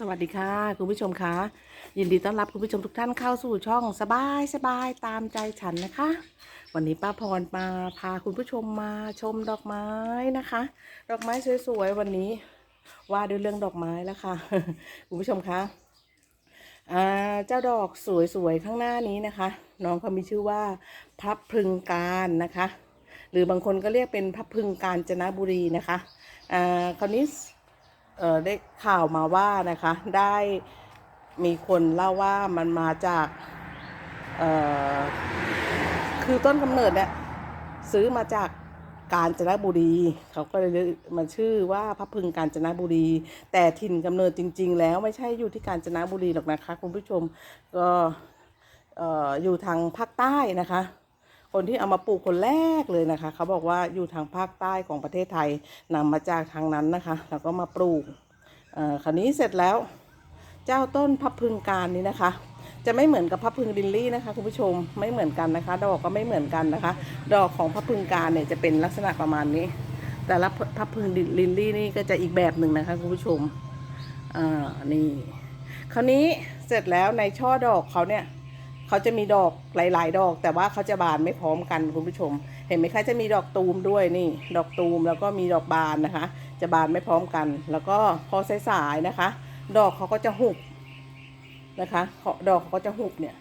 สวัสดีค่ะ คุณผู้ชมคะยินดีต้อนรับคุณผู้ชมทุกท่านเข้าสู่ช่องสบายสบายตามใจฉันนะคะ วันนี้ป้าพรมาพาคุณผู้ชมมาชมดอกไม้นะคะ ดอกไม้สวยๆวันนี้ว่าด้วยเรื่องดอกไม้แล้วค่ะ คุณผู้ชมคะอ่าเจ้าดอกสวยๆข้างหน้านี้นะคะ น้องเขามีชื่อว่าพับพึงการนะคะ หรือบางคนก็เรียกเป็นพับพึงการจนบุรีนะคะอ่าคราวนี้ ได้ข่าวมาว่านะคะได้มีคนเล่าว่ามันมาจากคือต้นกำเนิดเนี่ยซื้อมาจากกาญจนบุรี เขาก็เลยมันชื่อว่าพระพึงกาญจนบุรี แต่ถิ่นกำเนิดจริง ๆ แล้วไม่ใช่อยู่ที่กาญจนบุรีหรอกนะคะ คุณผู้ชมก็อยู่ทางภาคใต้นะคะ คนที่เอามาปลูกคนแรกเลยนะคะ เขาบอกว่าอยู่ทางภาคใต้ของประเทศไทยนำมาจากทางนั้นนะคะ แล้วก็มาปลูกอ่อคราวนี้เสร็จแล้ว เจ้าต้นพับพึงการนี้นะคะ จะไม่เหมือนกับพับพึงลิลลี่นะคะคุณผู้ชมไม่เหมือนกันนะคะ ดอกก็ไม่เหมือนกันนะคะ ดอกของพับพึงการเนี่ยจะเป็นลักษณะประมาณนี้ แต่ละพับพึงลิลลี่นี่ก็จะอีกแบบหนึ่งนะคะคุณผู้ชมอ่านี่คราวนี้เสร็จแล้วในช่อดอกเขาเนี่ย เขาจะมีดอกหลาย ๆ ดอก แต่ว่าเขาจะบานไม่พร้อมกันคุณผู้ชม เห็นไหมคะจะมีดอกตูมด้วยนี่ ดอกตูมแล้วก็มีดอกบานนะคะ จะบานไม่พร้อมกัน แล้วก็พอสายๆนะคะ ดอกเขาก็จะหุบนะคะดอกเขาก็จะหุบเนี่ย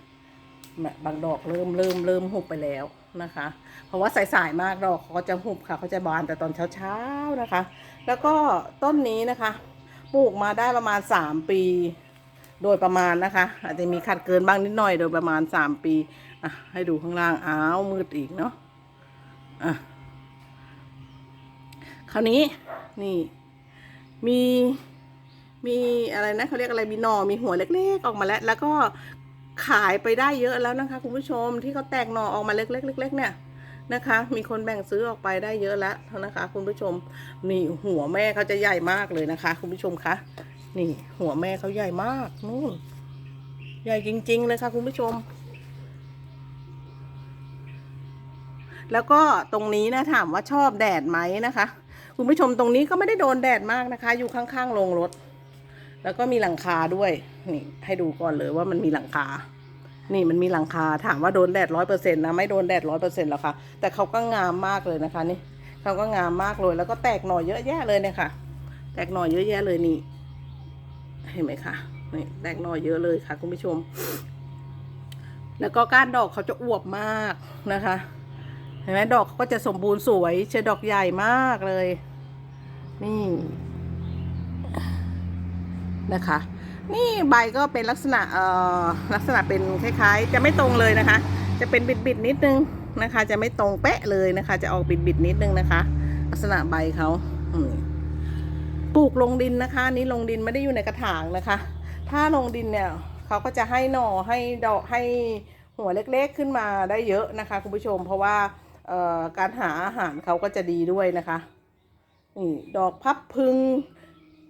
บบบางดอกเริ่มเริ่มเริ่มหุบไปแล้วนะคะ เพราะว่าสายๆมากดอกเขาก็จะหุบค่ะเขาจะบานแต่ตอนเช้าๆนะคะ แล้วก็ต้นนี้นะคะปลูกมาได้ประมาณ 3 ปี โดยประมาณนะคะ อาจจะมีขัดเกินบ้างนิดหน่อยโดยประมาณ3ปีอะให้ดูข้างล่างอ้าวมืดอีกเนาะอะคราวนี้นี่มีมีอะไรนะเขาเรียกอะไรมีหน่อมีหัวเล็กๆออกมาแล้ว แล้วก็ขายไปได้เยอะแล้วนะคะ คุณผู้ชมที่เขาแตกหน่อออกมาเล็กๆเล็กๆเนี่ยนะคะ มีคนแบ่งซื้อออกไปได้เยอะแล้วนะคะ คุณผู้ชมนี่หัวแม่เขาจะใหญ่มากเลยนะคะ คุณผู้ชมคะ นี่ หัวแม่เขาใหญ่มากนู่นใหญ่จริง ๆ เลยค่ะ คุณผู้ชม แล้วก็ตรงนี้นะถามว่าชอบแดดไหมนะคะ คุณผู้ชมตรงนี้ก็ไม่ได้โดนแดดมากนะคะ อยู่ข้างๆโรงรถ แล้วก็มีหลังคาด้วย นี่ ให้ดูก่อนเลยว่ามันมีหลังคา นี่มันมีหลังคาถามว่าโดนแดดร้อยเปอร์เซ็นต์นะไม่โดนแดดร้อยเปอร์เซ็นต์หรอกค่ะ แต่เขาก็งามมากเลยนะคะนี่เขาก็งามมากเลย แล้วก็แตกหน่อเยอะแยะเลยเนี่ยค่ะ แตกหน่อเยอะแยะเลยนี่ เห็นไหมคะนี่แตกหน่อเยอะเลยค่ะคุณผู้ชม แล้วก็ก้านดอกเขาจะอวบมากนะคะ เห็นไหมดอกเขาก็จะสมบูรณ์สวยเชดดอกใหญ่มากเลย นี่นะคะ นี่ใบก็เป็นลักษณะเอ่อลักษณะเป็นคล้ายๆ จะไม่ตรงเลยนะคะ จะเป็นบิดๆนิดนึงนะคะ จะไม่ตรงเป๊ะเลยนะคะ จะออกบิดๆนิดนึงนะคะ ลักษณะใบเขาอืม ปลูกลงดินนะคะนี้ลงดินไม่ได้อยู่ในกระถางนะคะ ถ้าลงดินเนี่ยเขาก็จะให้หน่อให้ดอกให้หัวเล็กๆขึ้นมาได้เยอะนะคะคุณผู้ชม เพราะว่าการหาอาหารเขาก็จะดีด้วยนะคะนี่ดอกพับพึง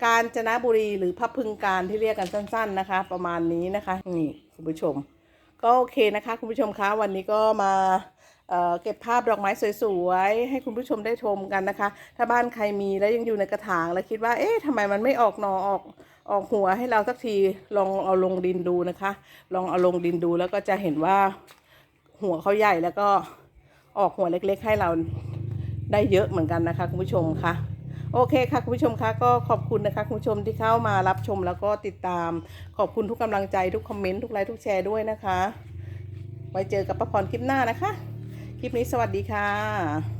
กาญจนบุรีหรือพับพึงการที่เรียกกันสั้น ๆนะคะ ประมาณนี้นะคะนี่คุณผู้ชม ก็โอเคนะคะ คุณผู้ชมคะวันนี้ก็มา เเก็บภาพดอกไม้สวยๆ ให้คุณผู้ชมได้ชมกันนะคะ ถ้าบ้านใครมีแล้วยังอยู่ในกระถางแล้วคิดว่า เอ๊ะทำไมมันไม่ออกหนอออกออกหัวให้เราสักทีลองเอาลงดินดูนะคะ ลองเอาลงดินดูแล้วก็จะเห็นว่าหัวเขาใหญ่แล้วก็ออกหัวเล็กๆ ให้เราได้เยอะเหมือนกันนะคะคุณผู้ชมคะโอเคค่ะคุณผู้ชมคะก็ขอบคุณนะคะคุณผู้ชมที่เข้ามารับชมแล้วก็ติดตาม ขอบคุณทุกกำลังใจทุกคอมเมนต์ทุกไลค์ทุกแชร์ด้วยนะคะ ไว้เจอกับป้าพรคลิปหน้านะคะ คลิปนี้สวัสดีค่ะ